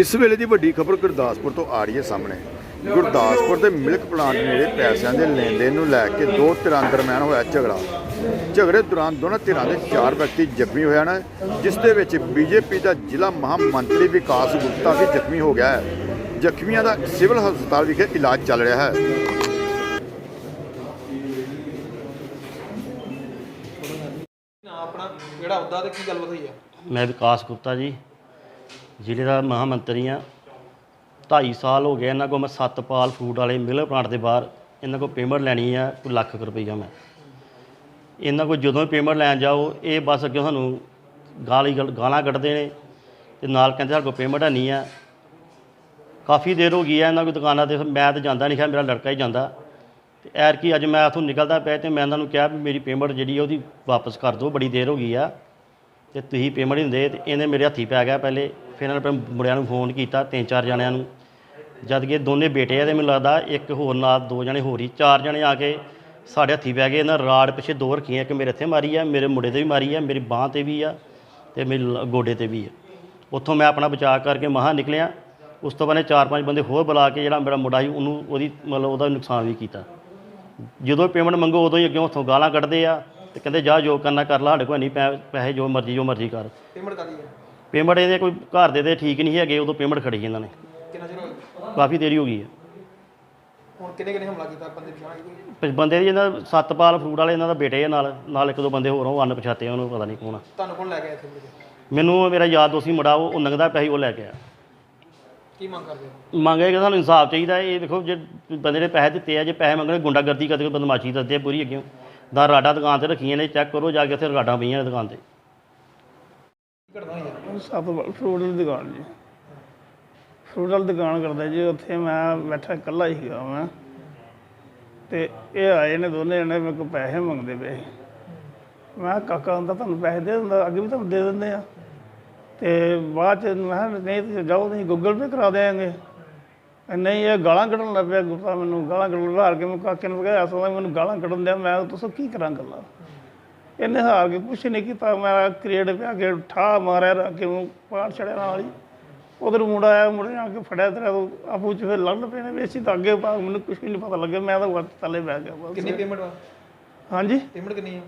ਇਸ ਵੇਲੇ ਦੀ ਵੱਡੀ ਖਬਰ ਗੁਰਦਾਸਪੁਰ ਤੋਂ ਆ ਰਹੀ ਹੈ ਸਾਹਮਣੇ। ਗੁਰਦਾਸਪੁਰ ਦੇ ਮਿਲਕ ਪਲਾਂਟ ਨੇੜੇ ਪੈਸਿਆਂ ਦੇ ਲੈਣ ਦੇਣ ਨੂੰ ਲੈ ਕੇ ਦੋ ਧਿਰਾਂ ਦਰਮਿਆਨ ਹੋਇਆ ਝਗੜਾ। ਝਗੜੇ ਦੌਰਾਨ ਦੋਨਾਂ ਧਿਰਾਂ ਦੇ ਚਾਰ ਵਿਅਕਤੀ ਜ਼ਖਮੀ ਹੋਏ ਹਨ ਜਿਸ ਦੇ ਵਿੱਚ ਬੀਜੇਪੀ ਦਾ ਜ਼ਿਲ੍ਹਾ ਮਹਾਮੰਤਰੀ ਵਿਕਾਸ ਗੁਪਤਾ ਵੀ ਜ਼ਖਮੀ ਹੋ ਗਿਆ ਹੈ। ਜ਼ਖਮੀਆਂ ਦਾ ਸਿਵਲ ਹਸਪਤਾਲ ਵਿਖੇ ਇਲਾਜ ਚੱਲ ਰਿਹਾ ਹੈ। ਨਾ ਆਪਣਾ ਜਿਹੜਾ ਉਹਦਾ ਤੇ ਕੀ ਗੱਲਬਾਤ ਹੋਈ ਆ? ਮੈਂ ਵਿਕਾਸ ਗੁਪਤਾ ਜੀ। ਜ਼ਿਲ੍ਹੇ ਦਾ ਮਹਾਮੰਤਰੀ ਆ 2.5 ਸਾਲ ਹੋ ਗਏ ਇਹਨਾਂ ਕੋਲ ਮੈਂ ਸਤਪਾਲ ਫੂਡ ਵਾਲੇ ਮਿਲਰ ਪਲਾਂਟ ਦੇ ਬਾਹਰ, ਇਹਨਾਂ ਕੋਲ ਪੇਮੈਂਟ ਲੈਣੀ ਆ ਕੋਈ ਲੱਖ ਕੁ ਰੁਪਈਆ ਮੈਂ। ਇਹਨਾਂ ਕੋਲ ਜਦੋਂ ਪੇਮੈਂਟ ਲੈਣ ਜਾਓ, ਇਹ ਬਸ ਅੱਗੇ ਸਾਨੂੰ ਗਾਲੀ ਗਲ- ਗਾਲਾਂ ਕੱਢਦੇ ਨੇ ਤੇ ਨਾਲ ਕਹਿੰਦੇ ਸਾਡੇ ਕੋਲ ਪੇਮੈਂਟ ਨਹੀਂ ਆ। ਕਾਫੀ ਦੇਰ ਹੋ ਗਈ ਆ ਇਹਨਾਂ ਕੋਲ ਦੁਕਾਨਾਂ ਤੇ, ਮੈਂ ਤਾਂ ਜਾਂਦਾ ਨਹੀਂ ਖਿਆ ਮੇਰਾ ਲੜਕਾ ਹੀ ਜਾਂਦਾ। ਤੇ ਐਰ ਕੀ ਅੱਜ ਮੈਂ ਇੱਥੋਂ ਨਿਕਲਦਾ ਪਿਆ ਤੇ ਮੈਂ ਇਹਨਾਂ ਨੂੰ ਕਿਹਾ ਵੀ ਮੇਰੀ ਪੇਮੈਂਟ ਜਿਹੜੀ ਆ ਉਹਦੀ ਵਾਪਸ ਕਰ ਦਿਓ, ਬੜੀ ਦੇਰ ਹੋ ਗਈ ਆ। ਤੇ ਤੁਸੀਂ ਪੇਮੈਂਟ ਨਹੀਂ ਦਿੰਦੇ ਤੇ ਇਹਨੇ ਮੇਰੇ ਹੱਥੀ ਪੈ ਗਿਆ ਪਹਿਲੇ। ਫਿਰ ਇਹਨਾਂ ਨੇ ਆਪਣੇ ਮੁੰਡਿਆਂ ਨੂੰ ਫੋਨ ਕੀਤਾ, ਤਿੰਨ ਚਾਰ ਜਣਿਆਂ ਨੂੰ। ਜਦ ਕਿ ਦੋਨੇ ਬੇਟੇ ਆ ਤੇ ਮੈਨੂੰ ਲੱਗਦਾ ਇੱਕ ਹੋਰ ਨਾਲ ਦੋ ਜਣੇ ਹੋਰ ਹੀ, ਚਾਰ ਜਣੇ ਆ ਕੇ ਸਾਡੇ ਹੱਥੀ ਪੈ ਗਏ। ਇਹਨਾਂ ਰਾੜ ਪਿੱਛੇ ਦੋ ਰੱਖੀਆਂ, ਇੱਕ ਮੇਰੇ ਇੱਥੇ ਮਾਰੀ ਆ, ਮੇਰੇ ਮੁੰਡੇ ਤੇ ਵੀ ਮਾਰੀ ਆ, ਮੇਰੀ ਬਾਹ ਤੇ ਵੀ ਆ ਤੇ ਮੇਰੇ ਲ- ਗੋਡੇ ਤੇ ਵੀ ਆ। ਉੱਥੋਂ ਮੈਂ ਆਪਣਾ ਬਚਾਅ ਕਰਕੇ ਮਹਾ ਨਿਕਲਿਆ। ਉਸ ਤੋਂ ਬਾਅਦ ਇਹ ਚਾਰ ਪੰਜ ਬੰਦੇ ਹੋਰ ਬੁਲਾ ਕੇ ਜਿਹੜਾ ਮੇਰਾ ਮੁੰਡਾ ਸੀ, ਉਹਨੂੰ ਉਹਦੀ ਮਤਲਬ ਉਹਦਾ ਨੁਕਸਾਨ ਵੀ ਕੀਤਾ। ਜਦੋਂ ਪੇਮੈਂਟ ਮੰਗੋ ਉਦੋਂ ਹੀ ਅੱਗੇ ਉੱਥੋਂ ਗਾਲਾਂ ਕੱਢਦੇ ਆ ਤੇ ਕਹਿੰਦੇ, ਜਾ ਜੋ ਕਰਨਾ ਕਰ ਲਾ, ਸਾਡੇ ਕੋਲ ਨਹੀਂ ਪੈ- ਪੈਸੇ ਜੋ ਮਰਜ਼ੀ ਜੋ ਮਰਜ਼ੀ ਕਰ। ਪੇਮੈਂਟ ਕਾਦੀ ਆ? ਪੇਮੈਂਟ ਇਹਦੇ ਕੋਈ ਘਰ ਦੇ ਦੇ ਠੀਕ ਨਹੀਂ ਹੈਗੇ ਉਦੋਂ ਪੇਮੈਂਟ ਖੜੀ ਇਹਨਾਂ ਨੇ। ਕਿੰਨਾ ਚਿਰ ਹੋਇਆ ਕਾਫੀ ਦੇਰੀ ਹੋ ਗਈ ਹੈ। ਹੁਣ ਕਿਹਨੇ ਕਿਹਨੇ ਹਮਲਾ ਕੀਤਾ ਬੰਦੇ ਪਛਾਣ ਗਏ ਬੰਦੇ ਦੀ ਇਹਨਾਂ ਸਤਪਾਲ ਫਰੂਟ ਵਾਲੇ ਇਹਨਾਂ ਦਾ ਬੇਟੇ ਆ ਨਾਲ ਨਾਲ ਇੱਕ ਦੋ ਬੰਦੇ ਹੋਰ ਉਹ ਅਨ ਪਛਾਤੇ ਉਹਨੂੰ ਪਤਾ ਨਹੀਂ ਕੌਣ ਆ। ਤੁਹਾਨੂੰ ਲੈ ਇੱਥੇ? ਮੈਨੂੰ ਮੇਰਾ ਯਾਰ ਦੋਸਤੀ ਮੁੰਡਾ ਉਹ ਨੰਗਦਾ ਪੈਸੇ ਉਹ ਲੈ ਕੇ ਆ ਕੀ ਮੰਗ ਕਰਦੇ ਹੋ? ਮੰਗੇ ਕਿ ਸਾਨੂੰ ਇਨਸਾਫ ਚਾਹੀਦਾ ਇਹ ਦੇਖੋ ਜੇ ਬੰਦੇ ਨੇ ਪੈਸੇ ਦਿੱਤੇ ਆ ਜੇ ਪੈਸੇ ਮੰਗਣੇ ਗੁੰਡਾਗਰਦੀ ਕਰਦੇ ਬਦਮਾਸ਼ੀ ਕਰਦੇ ਆ ਪੂਰੀ ਅੱਗੇ। ਦਾ ਰਾਡਾ ਦੁਕਾਨ ਤੇ ਰੱਖੀਆਂ ਨੇ ਚੈੱਕ ਕਰੋ ਜਾ ਕੇ ਉੱਥੇ ਰਾਡਾਂ ਪਈਆਂ ਨੇ ਦੁਕਾਨ ਤੇ। ਸਭ ਫਰੂਟ ਦੀ ਦੁਕਾਨ ਜੀ। ਫਰੂਟ ਵਾਲੀ ਦੁਕਾਨ ਕਰਦਾ ਜੀ ਉੱਥੇ ਮੈਂ ਬੈਠਾ ਇਕੱਲਾ ਹੀ ਸੀਗਾ ਮੈਂ। ਤੇ ਇਹ ਆਏ ਨੇ ਦੋਨੇ ਜਣੇ ਮੇਰੇ ਕੋਲ ਪੈਸੇ ਮੰਗਦੇ ਪਏ ਮੈਂ ਕਿਹਾ, ਕਾਕਾ ਹੁੰਦਾ ਤੁਹਾਨੂੰ ਪੈਸੇ ਦੇ ਦਿੰਦਾ ਅੱਗੇ ਵੀ ਤੁਹਾਨੂੰ ਦੇ ਦਿੰਦੇ ਆ। ਤੇ ਬਾਅਦ ਚ ਮੈਂ ਕਿਹਾ, ਨਹੀਂ ਤੁਸੀਂ ਜਾਓ ਤੁਸੀਂ ਗੂਗਲ ਪੇ ਕਰਾ ਦੇਾਂਗੇ ਨਹੀਂ ਇਹ ਗਾਲਾਂ ਕੱਢਣ ਲੱਗ ਪਿਆ ਗੁੱਸਾ ਮੈਨੂੰ ਗਾਲਾਂ ਕੱਢਣ ਹਾਰ ਕੇ ਮੈਂ ਕਾਕੇ ਨੂੰ ਕਿਹਾ ਅਸਲ ਵਿੱਚ ਮੈਨੂੰ ਗਾਲਾਂ ਕੱਢਣ ਦਿਆ ਮੈਂ ਦੱਸੋ ਕੀ ਕਰਾਂ ਗੱਲਾਂ? ਇਹਨੇ ਹਾਰ ਕੇ ਕੁਛ ਨਹੀਂ ਕੀਤਾ। ਮੈਂ ਕ੍ਰੀਏਟ ਪਿਆ ਕੇ ਠਾ ਮਾਰਿਆ ਰੱਖ ਕੇ ਉਹ ਪਾੜ ਛੜਿਆ ਨਾਲ ਹੀ। ਉਧਰ ਮੁੰਡਾ ਆਇਆ ਮੁੰਡੇ ਨੇ ਆ ਕੇ ਫੜਿਆ ਤੇਰਾ ਆਪੂ ਚ ਫਿਰ ਲੜਨ ਪਏ ਨੇ ਵੀ ਅਸੀਂ ਤਾਂ ਅੱਗੇ ਪਾ ਮੈਨੂੰ ਕੁਛ ਵੀ ਨਹੀਂ ਪਤਾ ਲੱਗਿਆ। ਮੈਂ ਤਾਂ ਵੱਟ ਥੱਲੇ ਬਹਿ ਗਿਆ ਬਸ। ਕਿੰਨੀ ਪੇਮੈਂਟ ਵਾ? ਹਾਂਜੀ? ਪੇਮੈਂਟ ਕਿੰਨੀ ਆ?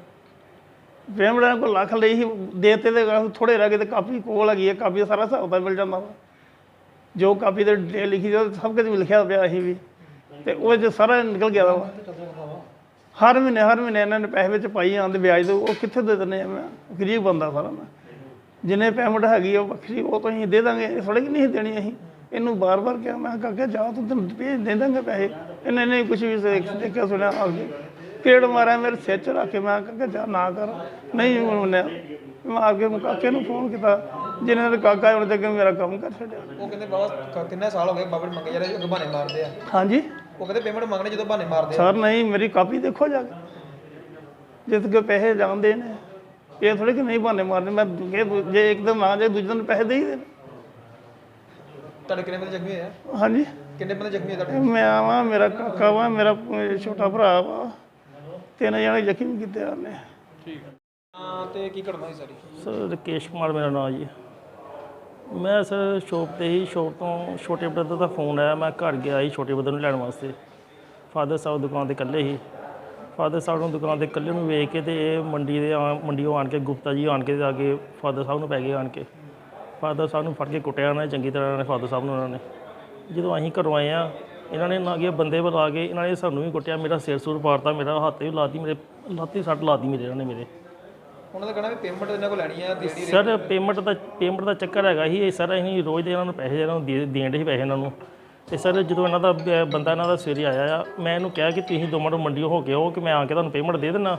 ਪੇਮੈਂਟ ਕੋਲ ਲੱਖ ਲਈ ਸੀ ਦੇਤੇ ਤੇ ਥੋੜੇ ਰਹਿ ਗਏ ਤੇ ਕਾਪੀ ਕੋਲ ਹੈਗੀ ਹੈ ਕਾਪੀ ਦਾ ਸਾਰਾ ਹਿਸਾਬ ਤਾਂ ਮਿਲ ਜਾਂਦਾ ਵਾ। ਜੋ ਕਾਪੀ ਤੇ ਡਿਟੇਲ ਲਿਖੀ ਸੀ ਉਹ ਸਭ ਕੁਝ ਲਿਖਿਆ ਪਿਆ ਸੀ ਵੀ। ਤੇ ਉਹ ਚ ਸਾਰਾ ਨਿਕਲ ਗਿਆ ਵਾ। ਹਰ ਮਹੀਨੇ ਹਰ ਮਹੀਨੇ ਇਹਨਾਂ ਨੇ ਪੈਸੇ ਵਿੱਚ ਪਾਈ ਆਉਂਦੇ ਵਿਆਜ ਤੇ ਉਹ ਕਿੱਥੇ ਦੇ ਦਿੰਦੇ ਆ ਮੈਂ? ਗਰੀਬ ਬੰਦਾ ਸਾਰਾ ਮੈਂ। ਜਿੰਨੇ ਪੇਮੈਂਟ ਹੈਗੀ ਉਹ ਵੱਖਰੀ ਉਹ ਤਾਂ ਅਸੀਂ ਦੇ ਦਾਂਗੇ ਥੋੜੇ ਕਿ ਨਹੀਂ ਦੇਣੀ ਅਸੀਂ। ਇਹਨੂੰ ਬਾਰ-ਬਾਰ ਕਿਹਾ ਮੈਂ ਕਾਕੇ ਜਾ ਤੂੰ ਤੈਨੂੰ ਭੇਜ ਦੇ ਦਾਂਗੇ ਪੈਸੇ। ਇਹਨੇ ਨਹੀਂ ਕੁਝ ਵੀ ਦੇਖ- ਦੇਖਿਆ ਸੁਣਿਆ ਆ ਕੇ ਪੇੜ ਮਾਰਿਆ ਮੇਰੇ ਸਿਰ 'ਚ ਰੱਖ ਕੇ ਮੈਂ ਕਾਕੇ ਜਾ ਨਾ ਕਰ। ਨਹੀਂ ਮੰਨਿਆ ਮੈਂ ਆ ਕੇ ਕਾਕੇ ਨੂੰ ਫੋਨ ਕੀਤਾ। ਜਿਹਨੇ ਨੇ ਕਾਕਾ ਹੁਣ ਤੱਕ ਮੇਰਾ ਕੰਮ ਕਰ ਛੱਡਿਆ। ਉਹ ਕਹਿੰਦੇ ਬਾਬਾ ਕਿੰਨੇ ਸਾਲ ਹੋ ਗਏ ਬਾਬਾ ਮੰਗੇ ਜਿਹੜੇ ਅੱਗੇ ਬਹਾਨੇ ਮਾਰਦੇ ਆ। ਹਾਂਜੀ? ਉਹ ਕਹਿੰਦੇ ਪੇਮੈਂਟ ਮੰਗਣੇ ਜਦੋਂ ਬਹਾਨੇ ਮਾਰਦੇ ਆ। ਸਰ ਨਹੀਂ ਮੇਰੀ ਕਾਪੀ ਦੇਖੋ ਜਾ ਕੇ। ਜਿਸ ਕੇ ਪੈਸੇ ਜਾਂਦੇ ਨੇ। ਇਹ ਥੋੜੇ ਕਿ ਨਹੀਂ ਬਹਾਨੇ ਮਾਰਨੇ। ਮੈਂ ਦੂਜੇ ਜੇ ਇੱਕਦਮ ਆ ਜਾਏ ਦੂਜੇ ਨੂੰ ਪੈਸੇ ਦੇ ਹੀ ਦੇਣ। ਤੁਹਾਡੇ ਕਿੰਨੇ ਬੰਦੇ ਜ਼ਖਮੀ ਹੋਏ ਆ? ਹਾਂਜੀ। ਕਿੰਨੇ ਬੰਦੇ ਜ਼ਖਮੀ ਹੋਏ ਤੁਹਾਡੇ? ਮੈਂ ਆਵਾਂ ਮੇਰਾ ਕਾਕਾ ਵਾ ਮੇਰਾ ਅਹ, ਛੋਟਾ ਭਰਾ ਵਾ। ਤਿੰਨ ਜਣੇ ਜ਼ਖਮੀ ਕੀਤੇ ਆਨੇ ਹਾਂ ਤੇ ਕੀ ਘਟਨਾ ਹੋਈ ਸਾਰੀ? ਸਰ ਰਕੇਸ਼ ਕੁਮਾਰ ਮੇਰਾ ਨਾਮ ਜੀ। ਮੈਂ ਸਰ ਸ਼ੋਪ ਤੇ ਹੀ ਸ਼ੋਪ ਤੋਂ ਛੋਟੇ ਬ੍ਰਦਰ ਦਾ ਫੋਨ ਆਇਆ, ਮੈਂ ਘਰ ਗਿਆ ਸੀ ਛੋਟੇ ਬ੍ਰਦਰ ਨੂੰ ਲੈਣ ਵਾਸਤੇ। ਫਾਦਰ ਸਾਹਿਬ ਦੁਕਾਨ ਤੇ ਇਕੱਲੇ ਹੀ ਫਾਦਰ ਸਾਹਿਬ ਨੂੰ ਦੁਕਾਨ ਤੇ ਇਕੱਲੇ ਨੂੰ ਵੇਖ ਕੇ ਤੇ ਇਹ ਮੰਡੀ ਦੇ ਆ- ਮੰਡੀੋਂ ਆਣ ਕੇ, ਗੁਪਤਾ ਜੀ ਆਣ ਕੇ ਤੇ ਆ ਕੇ ਫਾਦਰ ਸਾਹਿਬ ਨੂੰ ਪੈ ਗਏ ਆਣ ਕੇ। ਫਾਦਰ ਸਾਹਿਬ ਨੂੰ ਫੜ ਕੇ ਕੁੱਟਿਆ ਉਹਨਾਂ ਨੇ, ਚੰਗੀ ਤਰ੍ਹਾਂ ਨੇ ਫਾਦਰ ਸਾਹਿਬ ਨੂੰ ਉਹਨਾਂ ਨੇ। ਜਦੋਂ ਅਸੀਂ ਘਰੋਂ ਆਏ ਆ, ਇਹਨਾਂ ਨੇ ਨਾ ਕਿ ਬੰਦੇ ਬੁਲਾ ਕੇ, ਇਹਨਾਂ ਨੇ ਸਾਨੂੰ ਵੀ ਕੁੱਟਿਆ, ਮੇਰਾ ਸਿਰ ਸੁਰ ਪਾੜਤਾ, ਮੇਰਾ ਹੱਥ ਵੀ ਲਾਤੀ, ਮੇਰੇ ਲਾਤੀ, ਸੱਟ ਲਾਤੀ ਮੇਰੇ, ਇਹਨਾਂ ਨੇ ਮੇਰੇ। ਉਹਨਾਂ ਦਾ ਕਹਿਣਾ ਵੀ ਪੇਮੈਂਟ ਇਹਨਾਂ ਕੋਲ ਲੈਣੀ ਆ ਦੇਣੀ ਸਰ ਪੇਮੈਂਟ ਦਾ ਪੇਮੈਂਟ ਦਾ ਚੱਕਰ ਹੈਗਾ ਹੀ ਇਹ ਸਰ ਅਸੀਂ ਰੋਜ਼ ਦੇ ਇਹਨਾਂ ਨੂੰ ਪੈਸੇ ਇਹਨਾਂ ਨੂੰ ਦੇ ਦੇਣ ਦੇ ਸੀ ਪੈਸੇ ਇਹਨਾਂ ਨੂੰ। ਤੇ ਸਰ ਜਦੋਂ ਇਹਨਾਂ ਦਾ ਬ- ਬੰਦਾ ਇਹਨਾਂ ਦਾ ਸਵੇਰੇ ਆਇਆ ਆ ਮੈਂ ਇਹਨੂੰ ਕਿਹਾ ਕਿ ਤੁਸੀਂ ਦੋ ਮਿੰਟ ਮੰਡੀ ਹੋ ਕੇ ਆਓ ਕਿ ਮੈਂ ਆ ਕੇ ਤੁਹਾਨੂੰ ਪੇਮੈਂਟ ਦੇ ਦੇਣਾ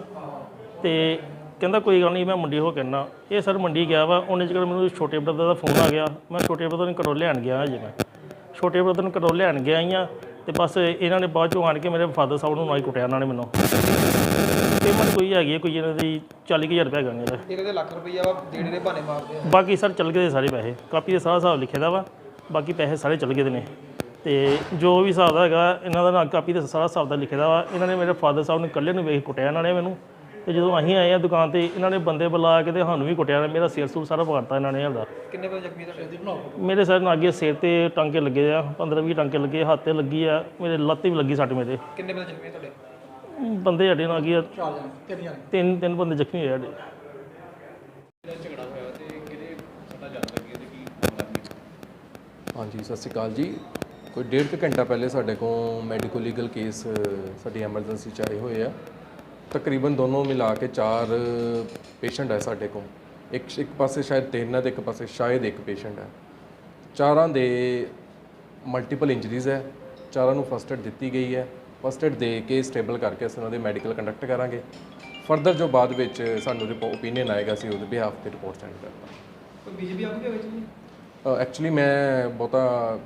ਤੇ ਕਹਿੰਦਾ ਕੋਈ ਗੱਲ ਨਹੀਂ ਮੈਂ ਮੰਡੀ ਹੋ ਕੇ ਆਉਣਾ ਇਹ ਸਰ ਮੰਡੀ ਗਿਆ ਵਾ ਉਹਨੇ ਜਿਹੜਾ ਮੈਨੂੰ ਛੋਟੇ ਬ੍ਰਦਰ ਦਾ ਫੋਨ ਆ ਗਿਆ ਮੈਂ ਛੋਟੇ ਬ੍ਰਦਰ ਨੂੰ ਘਰੋਂ ਲੈਣ ਗਿਆ ਹਜੇ ਮੈਂ। ਛੋਟੇ ਬ੍ਰਦਰ ਨੂੰ ਘਰੋਂ ਲੈਣ ਗਿਆ ਹੀ ਆ ਤੇ ਬਸ ਇਹਨਾਂ ਨੇ ਬਾਅਦ ਚੋਂ ਆਣ ਕੇ ਮੇਰੇ ਫਾਦਰ ਸਾਹਿਬ ਨੂੰ ਨਾਲ ਹੀ ਕੁੱਟਿਆ ਇਹਨਾਂ ਨੇ ਮੈਨੂੰ। ਪੇਮੈਂਟ ਕੋਈ ਹੈਗੀ ਹੈ ਕੋਈ ਇਹਨਾਂ ਦੀ 40000 ਰੁਪਏ ਹੈਗਾ ਮੇਰਾ ਇਹ ਕਹਿੰਦੇ ਲੱਖ ਰੁਪਈਆ ਵਾ ਦੇਣੇ ਦੇ ਬਹਾਨੇ ਮਾਰਦੇ ਆ। ਬਾਕੀ ਸਰ ਚੱਲ ਗਏ ਦੇ ਸਾਰੇ ਪੈਸੇ। ਕਾਪੀ ਦੇ ਸਾਰਾ ਹਿਸਾਬ ਲਿਖੇ ਦਾ ਵਾ ਬਾਕੀ ਪੈਸੇ ਸਾਰੇ ਚੱਲ ਗਏ ਦੇ ਨੇ। ਤੇ ਜੋ ਵੀ ਹਿਸਾਬ ਦਾ ਹੈਗਾ ਇਹਨਾਂ ਦਾ ਨਾ ਕਾਪੀ ਦੇ ਸਾਰਾ ਹਿਸਾਬ ਦਾ ਲਿਖੇ ਦਾ ਵਾ ਇਹਨਾਂ ਨੇ ਮੇਰੇ ਫਾਦਰ ਸਾਹਿਬ ਨੂੰ ਇਕੱਲੇ ਨੂੰ ਵੇਖ ਕੁੱਟਿਆ ਇਹਨਾਂ ਨੇ ਮੈਨੂੰ। ਤੇ ਜਦੋਂ ਅਸੀਂ ਆਏ ਆ ਦੁਕਾਨ ਤੇ ਇਹਨਾਂ ਨੇ ਬੰਦੇ ਬੁਲਾ ਕੇ ਤੇ ਸਾਨੂੰ ਵੀ ਕੁੱਟਿਆ ਮੇਰਾ ਸਿਰ ਸੂਰ ਸਾਰਾ ਪਾੜਤਾ ਇਹਨਾਂ ਨੇ ਹਲਦਾ ਕਿੰਨੇ ਬੰਦੇ ਜ਼ਖਮੀ ਤੁਹਾਡੇ ਮੇਰੇ ਸਿਰ ਨਾਲ ਅੱਗੇ ਸਿਰ ਤੇ ਟਾਂਕੇ ਲੱਗੇ ਆ 15 20 ਟਾਂਕੇ ਲੱਗੇ ਹੱਥ ਤੇ ਲੱਗੀ ਆ ਮੇਰੇ ਲੱਤ ਤੇ ਵੀ ਲੱਗੀ ਸੱਟ ਮੇਰੇ। ਕਿੰਨੇ ਬੰਦੇ ਜ਼ਖਮੀ ਤੁਹਾਡੇ? ਬੰਦੇ ਸਾਡੇ ਨਾਲ ਅੱਗੇ ਚਾਰ ਜਣੇ ਤਿੰਨ ਜਣੇ। ਤਿੰਨ ਤਿੰਨ ਬੰਦੇ ਜ਼ਖਮੀ ਹੋਏ ਸਾਡੇ। ਹਾਂਜੀ ਸਤਿ ਸ਼੍ਰੀ ਅਕਾਲ ਜੀ। ਕੋਈ ਡੇਢ ਕੁ ਘੰਟਾ ਪਹਿਲੇ ਸਾਡੇ ਕੋਲ ਮੈਡੀਕੋ ਲੀਗਲ ਕੇਸ ਸਾਡੀ ਐਮਰਜੈਂਸੀ ਚ ਆਏ ਹੋਏ ਆ। ਤਕਰੀਬਨ ਦੋਨੋਂ ਮਿਲਾ ਕੇ ਚਾਰ ਪੇਸ਼ੈਂਟ ਹੈ ਸਾਡੇ ਕੋਲ। ਇੱਕ ਇੱਕ ਪਾਸੇ ਸ਼ਾਇਦ ਤਿੰਨ ਹੈ ਤੇ ਇੱਕ ਪਾਸੇ ਸ਼ਾਇਦ ਇੱਕ ਪੇਸ਼ੈਂਟ ਹੈ। ਚਾਰਾਂ ਦੇ ਮਲਟੀਪਲ ਇੰਜਰੀਜ਼ ਹੈ। ਚਾਰਾਂ ਨੂੰ ਫਸਟ ਏਡ ਦਿੱਤੀ ਗਈ ਹੈ। ਫਸਟ ਏਡ ਦੇ ਕੇ ਸਟੇਬਲ ਕਰਕੇ ਅਸੀਂ ਉਹਨਾਂ ਦੇ ਮੈਡੀਕਲ ਕੰਡਕਟ ਕਰਾਂਗੇ। ਫਰਦਰ ਜੋ ਬਾਅਦ ਵਿੱਚ ਸਾਨੂੰ ਓਪੀਨੀਅਨ ਆਏਗਾ ਅਸੀਂ ਉਹਦੇ ਬਿਹਾਫ ਤੇ ਰਿਪੋਰਟ ਸੈਂਡ ਕਰਾਂਗੇ ਕੋਈ ਬੀਜੇਪੀ ਵੀ ਵਿੱਚ ਨਹੀਂ ਐਕਚੁਅਲੀ ਮੈਂ ਬਹੁਤਾ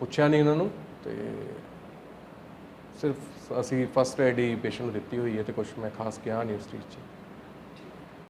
ਪੁੱਛਿਆ ਨਹੀਂ ਉਹਨਾਂ ਨੂੰ ਤੇ ਸਿਰਫ ਅਸੀਂ ਫਸਟ ਐਡ ਹੀ ਪੇਸ਼ੈਂਟ ਨੂੰ ਦਿੱਤੀ ਹੋਈ ਹੈ ਤੇ ਕੁਝ ਮੈਂ ਖਾਸ ਕਿਹਾ ਨਹੀਂ ਉਸ ਚੀਜ਼ 'ਚ।